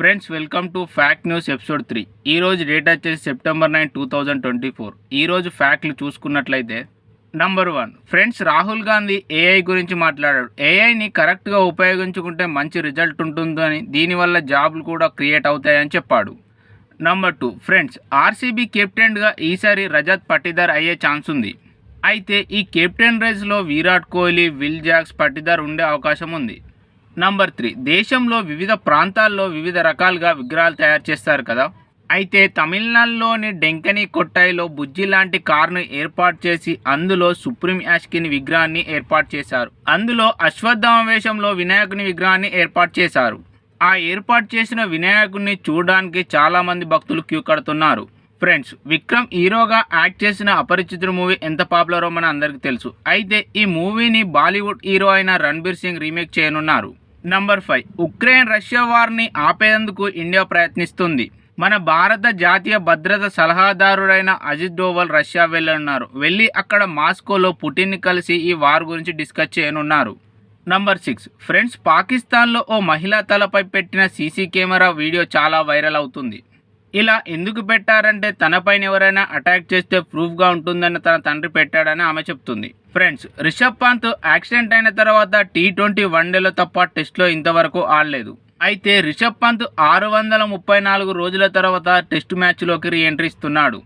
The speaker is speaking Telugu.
Friends welcome to fact news episode three. ఈరోజు డేట్ వచ్చేసి September nine two thousand twenty four ఈ రోజు ఫ్యాక్ట్లు చూసుకున్నట్లయితే number one friends Rahul Gandhi AI గురించి మాట్లాడాడు. ఏఐని కరెక్ట్గా ఉపయోగించుకుంటే మంచి రిజల్ట్ ఉంటుందని దీనివల్ల జాబ్లు కూడా క్రియేట్ అవుతాయని చెప్పాడు. నంబర్ టూ ఫ్రెండ్స్ ఆర్సీబీ కెప్టెన్గా ఈసారి రజత్ పట్టిదార్ అయ్యే ఛాన్స్ ఉంది. అయితే ఈ కెప్టెన్ రేస్లో విరాట్ కోహ్లీ విల్ జాక్స్ పట్టిదర్ ఉండే అవకాశం ఉంది. నంబర్ త్రీ దేశంలో వివిధ ప్రాంతాల్లో వివిధ రకాలుగా విగ్రహాలు తయారు చేస్తారు కదా. అయితే తమిళనాడులోని డెంకని కొట్టాయిలో బుజ్జి లాంటి కారును ఏర్పాటు చేసి అందులో సుప్రీం యాష్కిని విగ్రహాన్ని ఏర్పాటు చేశారు. అందులో అశ్వత్థామ వేషంలో వినాయకుని విగ్రహాన్ని ఏర్పాటు చేశారు. ఆ ఏర్పాటు చేసిన వినాయకుడిని చూడడానికి చాలామంది భక్తులు క్యూ కడుతున్నారు. ఫ్రెండ్స్ విక్రమ్ హీరోగా యాక్ట్ చేసిన అపరిచితుడు మూవీ ఎంత పాపులరో మన అందరికీ తెలుసు. అయితే ఈ మూవీని బాలీవుడ్ హీరో అయిన రణ్బీర్ సింగ్ రీమేక్ చేయనున్నారు. నంబర్ ఫైవ్ ఉక్రెయిన్ రష్యా వార్ని ఆపేందుకు ఇండియా ప్రయత్నిస్తుంది. మన భారత జాతీయ భద్రత సలహాదారుడైన అజిత్ డోవల్ రష్యా వెళ్ళనున్నారు. వెళ్ళి అక్కడ మాస్కోలో పుటిన్ని కలిసి ఈ వార్ గురించి డిస్కస్ చేయనున్నారు. నంబర్ సిక్స్ ఫ్రెండ్స్ పాకిస్తాన్లో ఓ మహిళా తలపై పెట్టిన సీసీ కెమెరా వీడియో చాలా వైరల్ అవుతుంది. ఇలా ఎందుకు పెట్టారంటే తనపైన ఎవరైనా అటాక్ చేస్తే ప్రూఫ్గా ఉంటుందని తన తండ్రి పెట్టాడని ఆమె చెప్తుంది. ఫ్రెండ్స్ రిషబ్ పంత్ యాక్సిడెంట్ అయిన తర్వాత టీ ట్వంటీ వన్డేలో తప్ప టెస్ట్లో ఇంతవరకు ఆడలేదు. అయితే రిషబ్ పంత్ ఆరు వందల ముప్పై నాలుగు రోజుల తర్వాత టెస్ట్ మ్యాచ్లోకి రీ ఎంట్రీ ఇస్తున్నాడు.